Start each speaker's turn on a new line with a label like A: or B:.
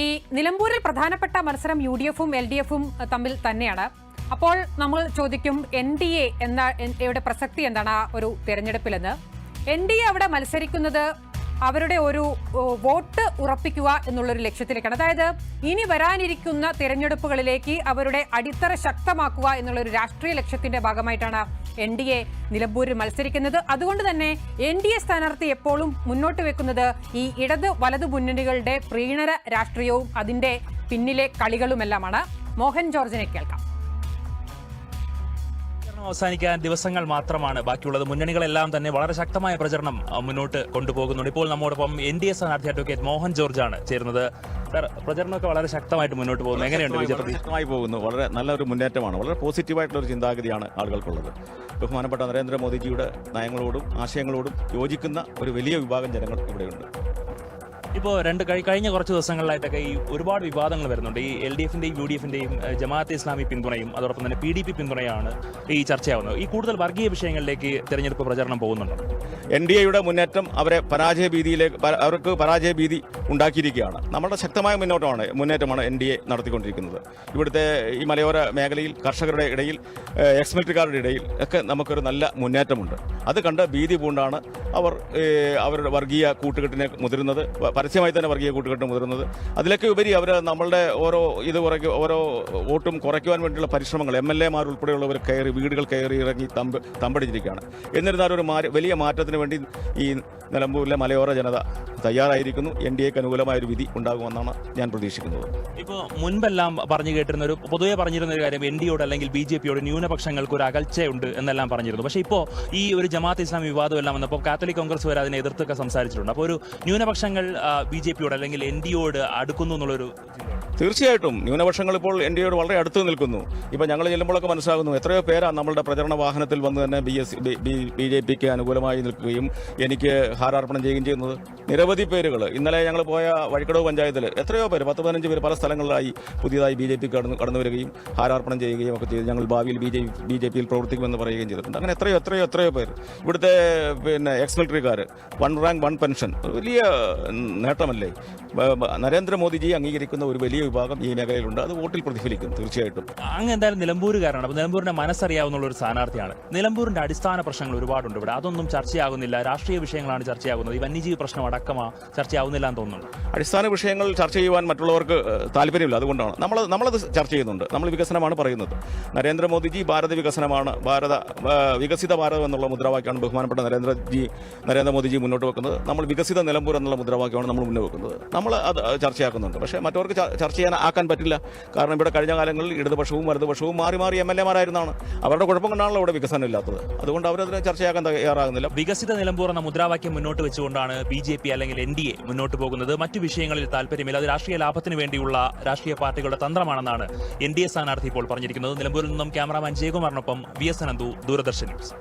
A: ഈ നിലമ്പൂരിൽ പ്രധാനപ്പെട്ട മത്സരം യു ഡി എഫും എൽ ഡി എഫും തമ്മിൽ തന്നെയാണ്. അപ്പോൾ നമ്മൾ ചോദിക്കും എൻ ഡി എ എന്ന എവിടെ പ്രസക്തി എന്താണ് ആ ഒരു തെരഞ്ഞെടുപ്പിലെന്ന്. എൻ ഡി എ അവിടെ മത്സരിക്കുന്നത് അവരുടെ ഒരു വോട്ട് ഉറപ്പിക്കുക എന്നുള്ളൊരു ലക്ഷ്യത്തിലേക്കാണ്. അതായത് ഇനി വരാനിരിക്കുന്ന തിരഞ്ഞെടുപ്പുകളിലേക്ക് അവരുടെ അടിത്തറ ശക്തമാക്കുക എന്നുള്ള ഒരു രാഷ്ട്രീയ ലക്ഷ്യത്തിന്റെ ഭാഗമായിട്ടാണ് എൻ ഡി എ നിലമ്പൂരിൽ മത്സരിക്കുന്നത്. അതുകൊണ്ട് തന്നെ എൻ ഡി എ സ്ഥാനാർത്ഥി എപ്പോഴും മുന്നോട്ട് വെക്കുന്നത് ഈ ഇടത് വലതു മുന്നണികളുടെ പ്രീണര രാഷ്ട്രീയവും അതിന്റെ പിന്നിലെ കളികളുമെല്ലാമാണ്. മോഹൻ ജോർജിനെ കേൾക്കാം.
B: അവസാനിക്കാൻ ദിവസങ്ങൾ മാത്രമാണ്. ബാക്കിയുള്ളത് മുന്നണികളെല്ലാം തന്നെ വളരെ ശക്തമായ പ്രചരണം മുന്നോട്ട് കൊണ്ടുപോകുന്നുണ്ട്. ഇപ്പോൾ നമ്മോടൊപ്പം എൻ ഡി എ സ്ഥാനാർത്ഥി അഡ്വക്കേറ്റ് മോഹൻ ജോർജ് ആണ് ചേരുന്നത്. സർ പ്രചരണമൊക്കെ വളരെ ശക്തമായിട്ട് മുന്നോട്ട് പോകുന്നു. എങ്ങനെയുണ്ട് വിജയപ്രതി
C: ശക്തമായി പോകുന്നു. വളരെ നല്ലൊരു മുന്നേറ്റമാണ്. വളരെ പോസിറ്റീവായിട്ടുള്ള ഒരു ചിന്താഗതിയാണ് ആളുകൾക്കുള്ളത്. ബഹുമാനപ്പെട്ട നരേന്ദ്രമോദിജിയുടെ നയങ്ങളോടും ആശയങ്ങളോടും യോജിക്കുന്ന ഒരു വലിയ വിഭാഗം ജനങ്ങൾ ഇവിടെയുണ്ട്.
B: ഇപ്പോൾ രണ്ട് കഴി- കഴിഞ്ഞ കുറച്ച് ദിവസങ്ങളിലായിട്ടൊക്കെ ഈ ഒരുപാട് വിവാദങ്ങൾ വരുന്നുണ്ട്. ഈ എൽ ഡി എഫിന്റെയും യു ഡി എഫിന്റെയും ജമാഅത്തെ ഇസ്ലാമി പിന്തുണയും അതോടൊപ്പം തന്നെ പി ഡി പി പിന്തുണയാണ് ഈ ചർച്ചയാവുന്നത്. ഈ കൂടുതൽ വർഗീയ വിഷയങ്ങളിലേക്ക് തെരഞ്ഞെടുപ്പ് പ്രചരണം പോകുന്നുണ്ട്?
C: എൻ ഡി എയുടെ മുന്നേറ്റം അവരെ പരാജയ ഭീതിയിലേക്ക് അവർക്ക് പരാജയ ഭീതി ഉണ്ടാക്കിയിരിക്കുകയാണ്. നമ്മുടെ ശക്തമായ മുന്നോട്ടമാണ് മുന്നേറ്റമാണ് എൻ ഡി എ നടത്തിക്കൊണ്ടിരിക്കുന്നത്. ഇവിടുത്തെ ഈ മലയോര മേഖലയിൽ കർഷകരുടെ ഇടയിൽ എക്സ് ഇടയിൽ ഒക്കെ നമുക്കൊരു നല്ല മുന്നേറ്റമുണ്ട്. അത് കണ്ട് ഭീതി പൂണ്ടാണ് അവർ അവരുടെ വർഗീയ കൂട്ടുകെട്ടിനെ മുതിരുന്നത്. പരസ്യമായി തന്നെ വർഗീയ കൂട്ടുകെട്ട് മുതിരുന്നത്. അതിലൊക്കെ ഉപരി അവർ നമ്മളുടെ ഓരോ ഇത് കുറയ്ക്കും ഓരോ വോട്ടും കുറയ്ക്കുവാൻ വേണ്ടിയുള്ള പരിശ്രമങ്ങൾ എം എൽ എമാർ ഉൾപ്പെടെയുള്ളവർ കയറി വീടുകൾ കയറി ഇറങ്ങി തമ്പ് തമ്പടിച്ചിരിക്കുകയാണ്. എന്നിരുന്നാലും ഒരു വലിയ മാറ്റത്തിന് വേണ്ടി ഈ നിലമ്പൂരിലെ മലയോര ജനത തയ്യാറായിരിക്കുന്നു. എൻ ഡി എക്ക് അനുകൂലമായ ഒരു വിധി ഉണ്ടാകുമെന്നാണ് ഞാൻ പ്രതീക്ഷിക്കുന്നത്.
B: ഇപ്പോൾ മുൻപെല്ലാം പറഞ്ഞു കേട്ടിരുന്ന ഒരു പൊതുവെ പറഞ്ഞിരുന്ന ഒരു കാര്യം എൻ ഡിയോട് അല്ലെങ്കിൽ ബി ജെ പിയോട് ന്യൂനപക്ഷങ്ങൾക്ക് ഒരു അകൽച്ചയുണ്ട് എന്നെല്ലാം പറഞ്ഞിരുന്നു. പക്ഷേ ഇപ്പോൾ ഈ ഒരു ജമാഅത്ത് ഇസ്ലാം വിവാദം എല്ലാം വന്നപ്പോൾ കാത്തലിക് കോൺഗ്രസ് വരെ അതിനെ എതിർത്തൊക്കെ സംസാരിച്ചിട്ടുണ്ട്. അപ്പോൾ ഒരു ന്യൂനപക്ഷങ്ങൾ ബി ജെ പിയോട് അല്ലെങ്കിൽ എൻ ഡി ഒയോട് അടുക്കുന്നു എന്നുള്ളൊരു
C: തീർച്ചയായിട്ടും ന്യൂനപക്ഷങ്ങൾ ഇപ്പോൾ എൻ ഡി എയോട് വളരെ അടുത്ത് നിൽക്കുന്നു. ഇപ്പോൾ ഞങ്ങൾ ചെല്ലുമ്പോഴൊക്കെ മനസ്സിലാകുന്നു എത്രയോ പേരാണ് നമ്മളുടെ പ്രചരണ വാഹനത്തിൽ വന്ന് തന്നെ ബി എസ് ബി ജെ പിക്ക് അനുകൂലമായി നിൽക്കുകയും എനിക്ക് ഹാരാർപ്പണം ചെയ്യുകയും ചെയ്യുന്നത്. നിരവധി പേരുകൾ ഇന്നലെ ഞങ്ങൾ പോയ വഴിക്കടവ് പഞ്ചായത്തിൽ എത്രയോ പേര് പത്ത് പതിനഞ്ച് പേര് പല സ്ഥലങ്ങളിലായി പുതിയതായി ബി ജെ പി കടന്നു കടന്നു വരികയും ഹാരാർപ്പണം ചെയ്യുകയും ഒക്കെ ചെയ്ത്. ഞങ്ങൾ ഭാവിയിൽ ബി ജെ ബി ജെ പിയിൽ പ്രവർത്തിക്കുമെന്ന് പറയുകയും ചെയ്തിട്ടുണ്ട്. അങ്ങനെ എത്രയോ എത്രയോ എത്രയോ പേര്. ഇവിടുത്തെ പിന്നെ എക്സ് മിലിറ്ററിക്കാർ വൺ റാങ്ക് വൺ പെൻഷൻ വലിയ നേട്ടമല്ലേ? നരേന്ദ്രമോദിജി അംഗീകരിക്കുന്ന ഒരു വലിയ വിഭാഗം ഈ മേഖലയിലുണ്ട്. അത് വോട്ടിൽ പ്രതിഫലിക്കും തീർച്ചയായിട്ടും.
B: അങ്ങ് എന്തായാലും നിലമ്പൂരുകാരനാണ് അപ്പോൾ നിലമ്പൂരിന്റെ മനസ്സറിയാവുന്ന ഒരു സ്ഥാനാർത്ഥിയാണ്. നിലമ്പൂരിന്റെ അടിസ്ഥാന പ്രശ്നങ്ങൾ ഒരുപാടുണ്ട് ഇവിടെ. അതൊന്നും ചർച്ചയാകുന്നില്ല. രാഷ്ട്രീയ വിഷയങ്ങളാണ് ചർച്ചയാകുന്നത്. ഈ വന്യജീവി പ്രശ്നം അടക്കമാ ചർച്ചയാവുന്നില്ല എന്ന് തോന്നുന്നു
C: അടിസ്ഥാന വിഷയങ്ങൾ ചർച്ച ചെയ്യുവാൻ മറ്റുള്ളവർക്ക് താല്പര്യമില്ല. അതുകൊണ്ടാണ്. നമ്മൾ നമ്മളത് ചർച്ച ചെയ്യുന്നുണ്ട്. നമ്മൾ വികസനമാണ് പറയുന്നത്. നരേന്ദ്രമോദിജി ഭാരത വികസനമാണ് ഭാരത വികസിത ഭാരതം എന്നുള്ള മുദ്രാവാക്യമാണ് ബഹുമാനപ്പെട്ട നരേന്ദ്രജി നരേന്ദ്രമോദിജി മുന്നോട്ട് വെക്കുന്നത്. നമ്മൾ വികസിത നിലമ്പൂർ എന്നുള്ള മുദ്രാവാക്യമാണ് നമ്മൾ മുന്നോട്ട് വെക്കുന്നത്. നമ്മൾ അത് ചർച്ചയാക്കുന്നുണ്ട്. പക്ഷേ മറ്റവർക്ക് ചർച്ച ചെയ്യാൻ ആക്കാൻ പറ്റില്ല. കാരണം ഇവിടെ കഴിഞ്ഞ കാലങ്ങളിൽ ഇടതുപക്ഷവും വലതുപക്ഷവും മാറി മാറി എം എൽ എമാരായിരുന്നാണ്. അവരുടെ കുഴപ്പം കൊണ്ടാണല്ലോ ഇവിടെ വികസനം ഇല്ലാത്തത്. അതുകൊണ്ട് അവരതിനെ ചർച്ചയാക്കാൻ തയ്യാറാകുന്നില്ല.
B: വികസിത നിലമ്പൂർ എന്ന മുദ്രാവാക്യം മുന്നോട്ട് വെച്ചുകൊണ്ടാണ് ബി ജെ പി അല്ലെങ്കിൽ എൻ ഡി എ മുന്നോട്ട് പോകുന്നത്. മറ്റു വിഷയങ്ങളിൽ താല്പര്യമില്ല അത് രാഷ്ട്രീയ ലാഭത്തിന് വേണ്ടിയുള്ള രാഷ്ട്രീയ പാർട്ടികളുടെ തന്ത്രമാണെന്നാണ് എൻ ഡി എ സ്ഥാനാർത്ഥി ഇപ്പോൾ പറഞ്ഞിരിക്കുന്നത്. നിലമ്പൂരിൽ നിന്നും cameraman ജയകുമാറിനൊപ്പം V S Ananthu Doordarshan news.